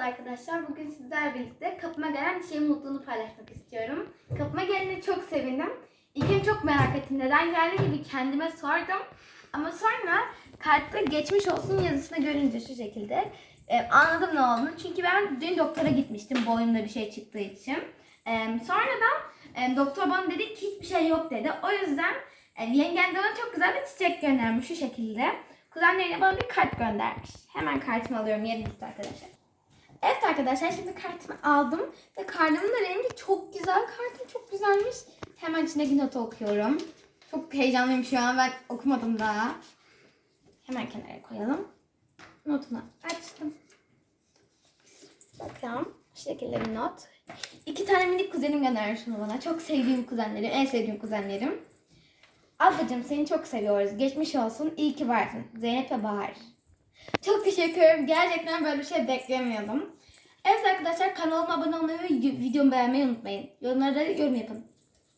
arkadaşlar. Bugün sizlerle birlikte kapıma gelen şeyin mutluluğunu paylaşmak istiyorum. Kapıma gelene çok sevindim. İlk önce çok merak ettim. Neden geldi gibi kendime sordum. Ama sonra kartta geçmiş olsun yazısını görünce şu şekilde e, anladım ne olduğunu. Çünkü ben dün doktora gitmiştim boynumda bir şey çıktığı için. E, sonradan e, doktor bana dedi ki hiçbir şey yok dedi. O yüzden e, yengem de bana çok güzel bir çiçek göndermiş şu şekilde. Kuzenlerine bana bir kart göndermiş. Hemen kartımı alıyorum yerim gitti arkadaşlar. Evet arkadaşlar şimdi kartımı aldım ve kartımın da rengi çok güzel. Kartım çok güzelmiş. Hemen içindeki notu okuyorum. Çok heyecanlıyım şu an ben okumadım daha. Hemen kenara koyalım. Notunu açtım. Bakalım. Şu şekilde bir not. İki tane minik kuzenim göndermiş bunu bana. Çok sevdiğim kuzenlerim, en sevdiğim kuzenlerim. Ablacığım seni çok seviyoruz. Geçmiş olsun. İyi ki varsın. Zeynep ve Bahar. Çok teşekkür ederim. Gerçekten böyle bir şey beklemiyordum. Evet arkadaşlar kanalıma abone olmayı ve videomu beğenmeyi unutmayın. Yorumlara yorum yapın.